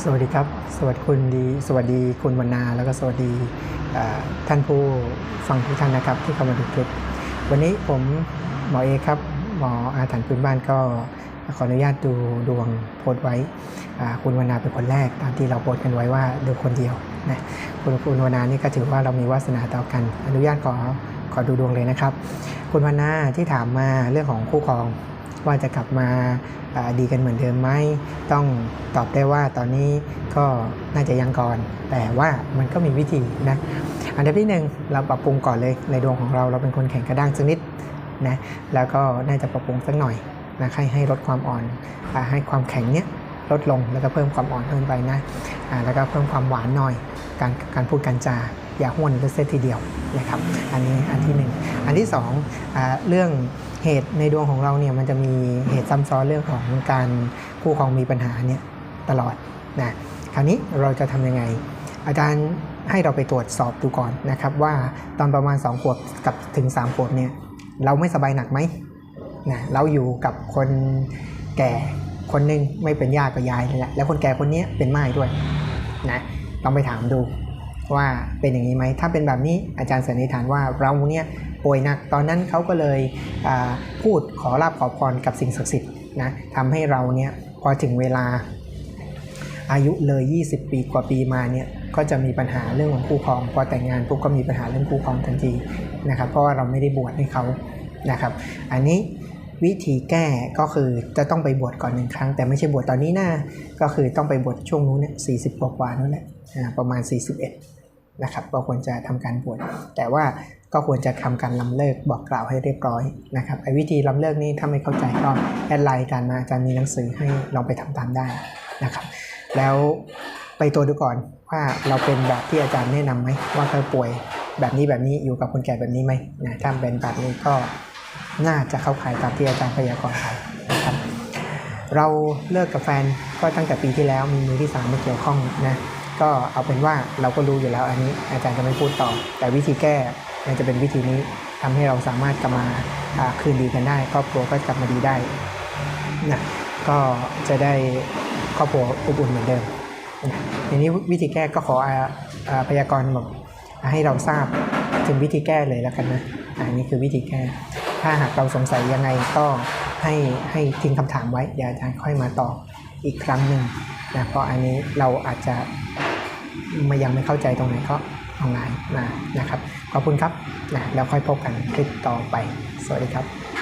สวัสดีครับ สวัสดีคุณดีสวัสดีคุณวรรณาแล้วก็สวัสดีท่านผู้ฟังทุกท่านนะครับที่เข้ามาดูคลิป วันนี้ผมหมอเอครับหมออาถรรพ์พื้นบ้านก็ขออนุญาตดูดวงโพสต์ไว้คุณวรรณาเป็นคนแรกตามที่เราโพสกันไว้ว่าดูคนเดียวนะคุณคุณวรรณานี่ก็ถือว่าเรามีวาสนาต่อกัน อนุญาตขอขอดูดวงเลยนะครับ คุณวรรณาที่ถามมาเรื่องของคู่ครอง ว่าจะกลับมาดีกันเหมือนเดิมไหมต้องตอบได้ว่าตอนนี้ก็น่าจะยังก่อน แต่ว่ามันก็มีวิธีนะอันดับที่หนึ่งเราปรับปรุงก่อนเลยในดวงของเราเราเป็นคนแข็งกระด้างสักนิดนะแล้วก็น่าจะปรับปรุงสักหน่อยนะให้ให้ลดความอ่อนอให้ความแข็งเนี้ยลดลงแล้วก็เพิ่มความอ่อนเพิ่มไปนะแล้วก็เพิ่มความหวานหน่อย การการพูดการจาอย่าห้วนเส้นทีเดียวนะครับ อันนี้อันที่หนึ่งอันที่สองอเรื่อง เหตุในดวงของเราเนี่ยมันจะมีเหตุซ้ำซ้อนเรื่องของการคู่ครองมีปัญหาเนี่ยตลอดนะคราวนี้เราจะทำยังไง อาจารย์ให้เราไปตรวจสอบดูก่อนนะครับว่าตอนประมาณ 2 ขวบกับถึง 3 ขวบเนี่ยเราไม่สบายหนักไหมนะเราอยู่กับคนแก่คนหนึงไม่เป็นย่ากับยายเลยแหละแล้วคนแก่คนนี้เป็นม่ด้วยนะลองไปถามดู ว่าเป็นอย่างนี้ไหมถ้าเป็นแบบนี้อาจารย์สันนิษฐานว่าเราเนี่ยป่วยหนักตอนนั้นเขาก็เลยพูดขอลาบขอพรกับสิ่งศักดิ์สิทธิ์นะทำให้เราเนี่ยพอถึงเวลาอายุเลย 20 ปีกว่าปีมาเนี่ยก็จะมีปัญหาเรื่องของคู่ครองพอแต่งงานปุ๊บก็มีปัญหาเรื่องคู่ครองทันทีนะครับเพราะว่าเราไม่ได้บวชให้เขานะครับ อันนี้ วิธีแก้ก็คือจะต้องไปบวชก่อนหนึ่งครั้ง แต่ไม่ใช่บวชตอนนี้นะก็คือต้องไปบวชช่วงนู้นเนี่ยสี่สิบกว่านั่นแหละประมาณ 41นะครับก็ควรจะทำการบวชแต่ว่าก็ควรจะทำการลำเลิกบอกกล่าวให้เรียบร้อยนะครับไอ้วิธีลำเลิกนี้ถ้าไม่เข้าใจก็แอดไลน์อาจารย์มาอาจารย์มีหนังสือให้ลองไปทำตามได้นะครับ แล้วไปตัวจดูก่อนว่าเราเป็นแบบที่อาจารย์แนะนำไหมว่าเราป่วยแบบนี้แบบนี้อยู่กับคนแก่แบบนี้ไหมนะถ้าเป็นแบบนี้ก็ น่าจะเข้าข่ายตามที่อาจารย์พยากรณ์ไปนะครับเราเลิกกับแฟนก็ตั้งแต่ปีที่แล้วมีมือที่สามมาเกี่ยวข้องนะก็เอาเป็นว่าเราก็รู้อยู่แล้วอันนี้อาจารย์จะไม่พูดต่อ แต่วิธีแก้มันจะเป็นวิธีนี้ทำให้เราสามารถกลับมาคืนดีกันได้ ครอบครัวก็กลับมาดีได้นะก็จะได้ครอบครัวอบอุ่นเหมือนเดิมนะทีนี้วิธีแก้ก็ขออพยากรณ์แบบให้เราทราบถึงวิธีแก้เลยแล้วกันนะอะอันนี้คือวิธีแก้ ถ้าหากเราสงสัยยังไงก็ให้ให้ทิ้งคำถามไว้ เดี๋ยวอาจารย์ค่อยมาตอบอีกครั้งหนึ่งนะเพราะอันนี้เราอาจจะมายังไม่เข้าใจตรงไหนก็ออนไลน์มานะครับ ขอบคุณครับนะแล้วค่อยพบกันคลิปต่อไป สวัสดีครับ